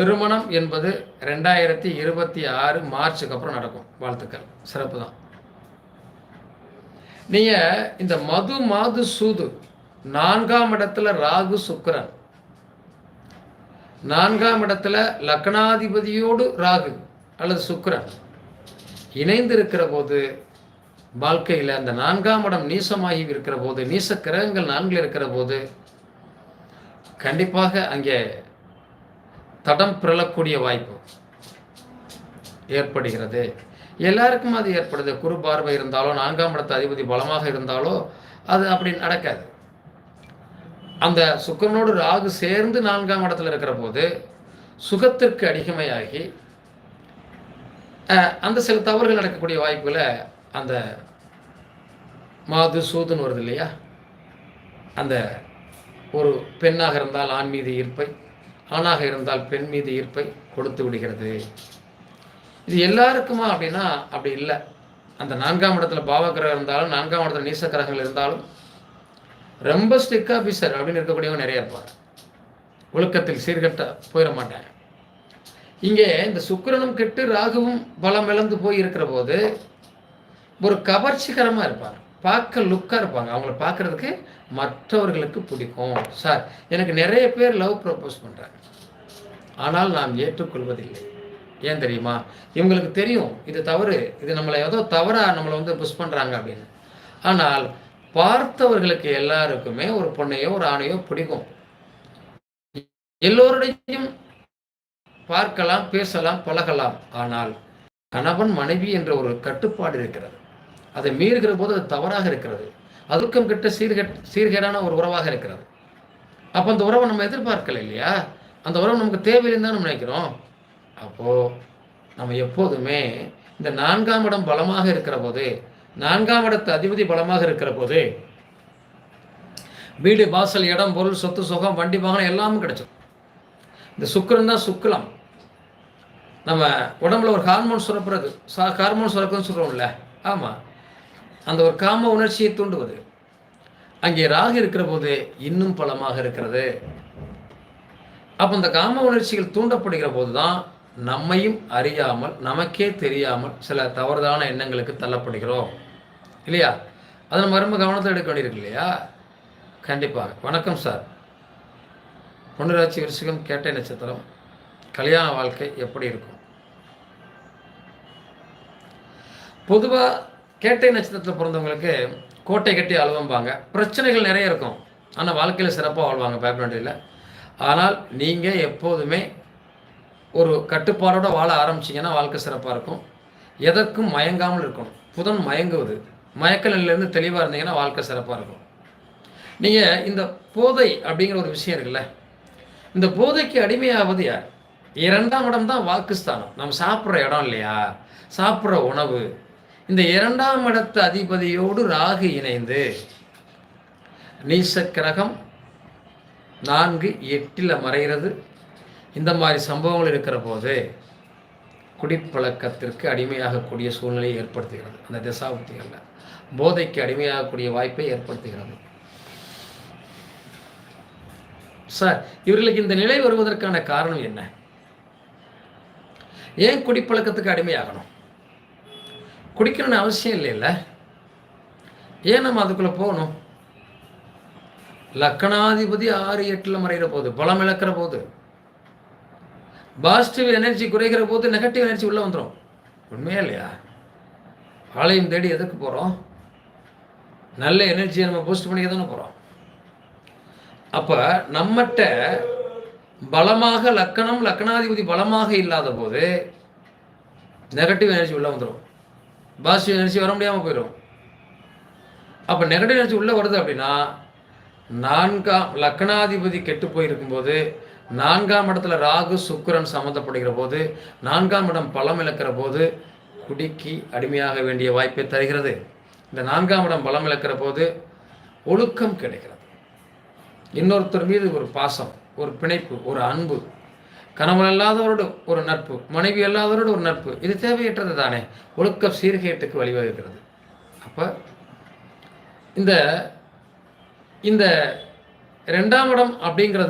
திருமணம் என்பது ரெண்டாயிரத்தி இருபத்தி ஆறு மார்ச்சுக்கு அப்புறம் நடக்கும். வாழ்த்துக்கள். சிறப்பு தான். நீங்கள் இந்த மது மாது சூது நான்காம் இடத்துல ராகு சுக்கரன். நான்காம் இடத்துல லக்னாதிபதியோடு ராகு அல்லது சுக்கரன். இணைந்திருக்கிற போது வாழ்க்கையில் அந்த நான்காம் இடம் நீசமாகி இருக்கிற போது நீச கிரகங்கள் நான்கில் இருக்கிற போது கண்டிப்பாக அங்கே தடம் பிறழக்கூடிய வாய்ப்பு ஏற்படுகிறது. எல்லாருக்கும் அது ஏற்படுது. குறு பார்வை இருந்தாலோ நான்காம் இடத்து அதிபதி பலமாக இருந்தாலோ அது அப்படி நடக்காது. அந்த சுக்கரனோடு ராகு சேர்ந்து நான்காம் இடத்துல இருக்கிற போது சுகத்திற்கு அடிமையாகி அந்த சில தவறுகள் நடக்கக்கூடிய வாய்ப்புகளை அந்த மாது சூதுன்னு வருது இல்லையா? அந்த ஒரு பெண்ணாக இருந்தால் ஆன்மீக ஈர்ப்பை ஆணாக இருந்தால் பெண் மீது ஈர்ப்பை கொடுத்து விடுகிறது. இது எல்லாருக்குமா அப்படின்னா அப்படி இல்லை. அந்த நான்காம் இடத்துல பாவக்கிரகம் இருந்தாலும் நான்காம் இடத்துல நீச கிரகங்கள் இருந்தாலும் ரொம்ப ஸ்டிக் ஆஃபீஸர் அப்படின்னு இருக்கக்கூடியவங்க நிறைய இருப்பாங்க. ஒழுக்கத்தில் சீர்கட்ட போயிட மாட்டாங்க இங்கே இந்த சுக்கிரனும் கெட்டு ராகுவும் பலம் இழந்து போய் இருக்கிற போது ஒரு கவர்ச்சிகரமாக இருப்பார். பார்க்க லுக்காக இருப்பாங்க. அவங்கள பார்க்கறதுக்கு மற்றவர்களுக்கு பிடிக்கும். சார் எனக்கு நிறைய பேர் லவ் ப்ரப்போஸ் பண்ணுறாங்க ஆனால் நான் ஏற்றுக்கொள்வதில்லை. ஏன் தெரியுமா? இவங்களுக்கு தெரியும் இது தவறு. இது நம்மளை ஏதோ தவறாக நம்மளை வந்து புஷ் பண்ணுறாங்க அப்படின்னு. ஆனால் பார்த்தவர்களுக்கு எல்லாருக்குமே ஒரு பொண்ணையோ ஒரு ஆணையோ பிடிக்கும். எல்லோருடையும் பார்க்கலாம் பேசலாம் பழகலாம். ஆனால் கணவன் மனைவி என்ற ஒரு கட்டுப்பாடு இருக்கிறது. அதை மீறுகிற போது அது தவறாக இருக்கிறது. அதுக்கம் கிட்ட சீர்கெட் சீர்கேடான ஒரு உறவாக இருக்கிறது. அப்போ அந்த உறவை நம்ம எதிர்பார்க்கல இல்லையா? அந்த உறவு நமக்கு தேவையில்லைன்னு தான் நம்ம நினைக்கிறோம். அப்போது நம்ம எப்போதுமே இந்த நான்காம் இடம் பலமாக இருக்கிற போது நான்காம் இடத்து அதிபதி பலமாக இருக்கிற போது வீடு வாசல் இடம் பொருள் சொத்து சுகம் வண்டி வாகனம் எல்லாமே கிடைச்சிடும் இந்த சுக்கரன் தான் சுக்கலம். நம்ம உடம்புல ஒரு ஹார்மோன் சுரப்புறது. சா ஹார்மோன் சுரக்குன்னு சொல்கிறோம்ல ஆமாம் அந்த ஒரு காம உணர்ச்சியை தூண்டுவது. அங்கே ராகு இருக்கிற போது இன்னும் பலமாக இருக்கிறது. அப்போ இந்த காம உணர்ச்சிகள் தூண்டப்படுகிற போது தான் நம்மையும் அறியாமல் நமக்கே தெரியாமல் சில தவறுதான எண்ணங்களுக்கு தள்ளப்படுகிறோம். இல்லையா? அதை நம்ம ரொம்ப கவனத்தில் எடுக்க வேண்டியிருக்கு இல்லையா? கண்டிப்பாக வணக்கம் சார். பொன்னுராட்சி விருஷகம் கேட்டை நட்சத்திரம் கல்யாண வாழ்க்கை எப்படி இருக்கும்? பொதுவாக கேட்டை நட்சத்திரத்தில் பிறந்தவங்களுக்கு கோட்டை கட்டி அழுவம்பாங்க. பிரச்சனைகள் நிறைய இருக்கும். ஆனால் வாழ்க்கையில் சிறப்பாக வாழ்வாங்க பேக்ரவுண்டில் ஆனால் நீங்கள் எப்போதுமே ஒரு கட்டுப்பாடோடு வாழ ஆரம்பிச்சிங்கன்னா வாழ்க்கை சிறப்பாக இருக்கும். எதற்கும் மயங்காமல் இருக்கணும். புதன் மயங்குவது. மயக்க நிலையிலேருந்து தெளிவாக இருந்தீங்கன்னா வாழ்க்கை சிறப்பாக இருக்கும். நீங்கள் இந்த போதை அப்படிங்கிற ஒரு விஷயம் இருக்குல்ல இந்த போதைக்கு அடிமையாவது யார்? இரண்டாம் இடம் தான் வாக்குஸ்தானம். நம்ம சாப்பிட்ற இடம் இல்லையா? சாப்பிட்ற உணவு இந்த இரண்டாம் இடத்து அதிபதியோடு ராகு இணைந்து நீச கிரகம் நான்கு எட்டில் மறைகிறது இந்த மாதிரி சம்பவங்கள் இருக்கிற போது குடிப்பழக்கத்திற்கு அடிமையாகக்கூடிய சூழ்நிலையை ஏற்படுத்துகிறது. அந்த திசாபுத்திகளில் போதைக்கு அடிமையாகக்கூடிய வாய்ப்பை ஏற்படுத்துகிறது. சார் இவர்களுக்கு இந்த நிலை வருவதற்கான காரணம் என்ன? ஏன் குடிப்பழக்கத்துக்கு அடிமையாகணும்? குடிக்கணும்னு அவசியம் இல்லைல்ல ஏன் நம்ம அதுக்குள்ளே போகணும்? லக்கணாதிபதி ஆறு எட்டில் மறைகிற போது பலம் இழக்கிற போது பாசிட்டிவ் எனர்ஜி குறைகிற போது நெகட்டிவ் எனர்ஜி உள்ளே வந்துடும் உண்மையா இல்லையா? ஆலயம் தேடி எதுக்கு போகிறோம் நல்ல எனர்ஜியை நம்ம பூஸ்ட் பண்ணி தானே போகிறோம் அப்போ நம்மகிட்ட பலமாக லக்கணம் லக்கணாதிபதி பலமாக இல்லாத போது நெகட்டிவ் எனர்ஜி உள்ளே வந்துடும் பாசிட்டிவ் எனர்ஜி வர முடியாமல் போயிடும் அப்போ நெகட்டிவ் எனர்ஜி உள்ளே வருது அப்படின்னா நான்காம் லக்கணாதிபதி கெட்டு போயிருக்கும்போது நான்காம் இடத்துல ராகு சுக்கிரன் சம்மந்தப்படுகிற போது நான்காம் இடம் பலம் இழக்கிற போது குடிக்கு அடிமையாக வேண்டிய வாய்ப்பை தருகிறது. இந்த நான்காம் இடம் பலம் இழக்கிற போது ஒழுக்கம் கிடைக்கிறது. இன்னொருத்தர் மீது ஒரு பாசம் ஒரு பிணைப்பு ஒரு அன்பு கணவன் அல்லாதவரோடு ஒரு நட்பு மனைவி அல்லாதவரோடு ஒரு நட்பு இது தேவையற்றது தானே? ஒழுக்க சீர்கேட்டுக்கு வழிவகுக்கிறது. அப்போ இந்த இந்த ரெண்டாம் இடம் அப்படிங்கிறது